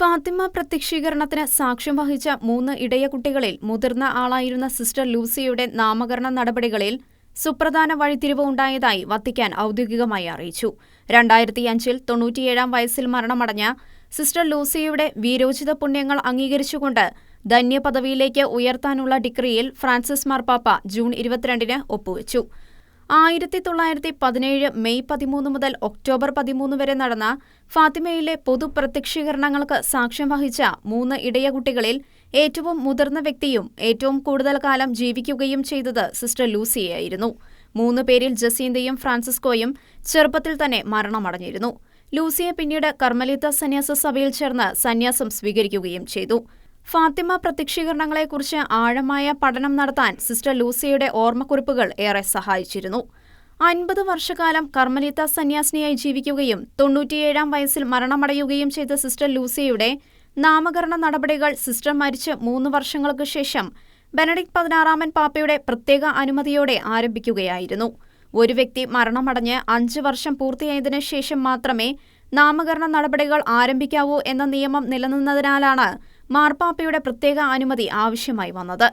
ഫാത്തിമ പ്രത്യക്ഷീകരണത്തിന് സാക്ഷ്യം വഹിച്ച മൂന്ന് ഇടയ കുട്ടികളിൽ മുതിർന്ന ആളായിരുന്ന സിസ്റ്റർ ലൂസിയുടെ നാമകരണ നടപടികളിൽ സുപ്രധാന വഴിത്തിരിവ് ഉണ്ടായതായി വത്തിക്കാൻ ഔദ്യോഗികമായി അറിയിച്ചു. രണ്ടായിരത്തിയഞ്ചിൽ തൊണ്ണൂറ്റിയേഴാം വയസ്സിൽ മരണമടഞ്ഞ സിസ്റ്റർ ലൂസിയുടെ വീരോചിത പുണ്യങ്ങൾ അംഗീകരിച്ചുകൊണ്ട് ധന്യപദവിയിലേക്ക് ഉയർത്താനുള്ള ഡിക്രിയിൽ ഫ്രാൻസിസ് മാർപ്പാപ്പ ജൂൺ ഇരുപത്തിരണ്ടിന് ഒപ്പുവെച്ചു. ആയിരത്തി തൊള്ളായിരത്തി പതിനേഴ് മെയ് പതിമൂന്ന് മുതൽ ഒക്ടോബർ പതിമൂന്ന് വരെ നടന്ന ഫാത്തിമയിലെ പൊതുപ്രത്യക്ഷീകരണങ്ങൾക്ക് സാക്ഷ്യം വഹിച്ച മൂന്ന് ഇടയകുട്ടികളിൽ ഏറ്റവും മുതിർന്ന വ്യക്തിയും ഏറ്റവും കൂടുതൽ കാലം ജീവിക്കുകയും ചെയ്തത് സിസ്റ്റർ ലൂസിയായിരുന്നു മൂന്ന് പേരിൽ ജസീന്തയും ഫ്രാൻസിസ്കോയും ചെറുപ്പത്തിൽ തന്നെ മരണമടഞ്ഞിരുന്നു. ലൂസിയെ പിന്നീട് കർമ്മലിത്ത സന്യാസ സഭയിൽ ചേർന്ന് സന്യാസം സ്വീകരിക്കുകയും ചെയ്തു. ഫാത്തിമ പ്രത്യക്ഷീകരണങ്ങളെക്കുറിച്ച് ആഴമായ പഠനം നടത്താൻ സിസ്റ്റർ ലൂസിയുടെ ഓർമ്മക്കുറിപ്പുകൾ ഏറെ സഹായിച്ചിരുന്നു. അൻപത് വർഷക്കാലം കർമ്മലിത്ത സന്യാസിനിയായി ജീവിക്കുകയും തൊണ്ണൂറ്റിയേഴാം വയസ്സിൽ മരണമടയുകയും ചെയ്ത സിസ്റ്റർ ലൂസിയുടെ നാമകരണ നടപടികൾ സിസ്റ്റർ മരിച്ച് മൂന്ന് വർഷങ്ങൾക്ക് ശേഷം ബെനഡിക്ട് പതിനാറാമൻ പാപ്പയുടെ പ്രത്യേക അനുമതിയോടെ ആരംഭിക്കുകയായിരുന്നു. ഒരു വ്യക്തി മരണമടഞ്ഞ് അഞ്ച് വർഷം പൂർത്തിയായതിനു ശേഷം മാത്രമേ നാമകരണ നടപടികൾ ആരംഭിക്കാവൂ എന്ന നിയമം നിലനിന്നതിനാലാണ് മാർപ്പാപ്പയുടെ പ്രത്യേക അനുമതി ആവശ്യമായി വന്നത്.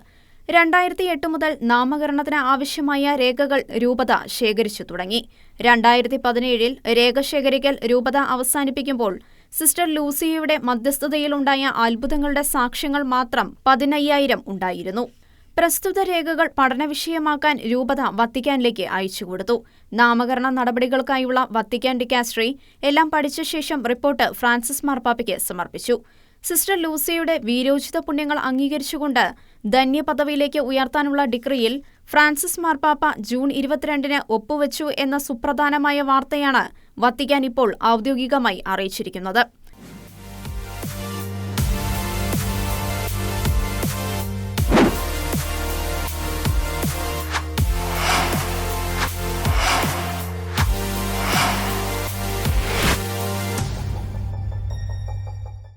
രണ്ടായിരത്തി എട്ട് മുതൽ നാമകരണത്തിന് ആവശ്യമായ രേഖകൾ രൂപത ശേഖരിച്ചു തുടങ്ങി. രണ്ടായിരത്തി പതിനേഴിൽ രേഖ ശേഖരിക്കൽ രൂപത അവസാനിപ്പിക്കുമ്പോൾ സിസ്റ്റർ ലൂസിയയുടെ മധ്യസ്ഥതയിലുണ്ടായ അത്ഭുതങ്ങളുടെ സാക്ഷ്യങ്ങൾ മാത്രം പതിനയ്യായിരം ഉണ്ടായിരുന്നു. പ്രസ്തുത രേഖകൾ പഠനവിഷയമാക്കാൻ രൂപത വത്തിക്കാനിലേക്ക് അയച്ചുകൊടുത്തു നാമകരണ നടപടികൾക്കായുള്ള വത്തിക്കാൻ ഡിക്കാസ്ട്രി എല്ലാം പഠിച്ച ശേഷം റിപ്പോർട്ട് ഫ്രാൻസിസ് മാർപ്പാപ്പയ്ക്ക് സമർപ്പിച്ചു. സിസ്റ്റർ ലൂസിയുടെ വീരോചിത പുണ്യങ്ങൾ അംഗീകരിച്ചുകൊണ്ട് ധന്യപദവിയിലേക്ക് ഉയർത്താനുള്ള ഡിക്രിയിൽ ഫ്രാൻസിസ് മാർപ്പാപ്പ ജൂൺ ഇരുപത്തിരണ്ടിന് ഒപ്പുവെച്ചു എന്ന സുപ്രധാനമായ വാർത്തയാണ് വത്തിക്കാൻ ഇപ്പോൾ ഔദ്യോഗികമായി അറിയിച്ചിരിക്കുന്നത്.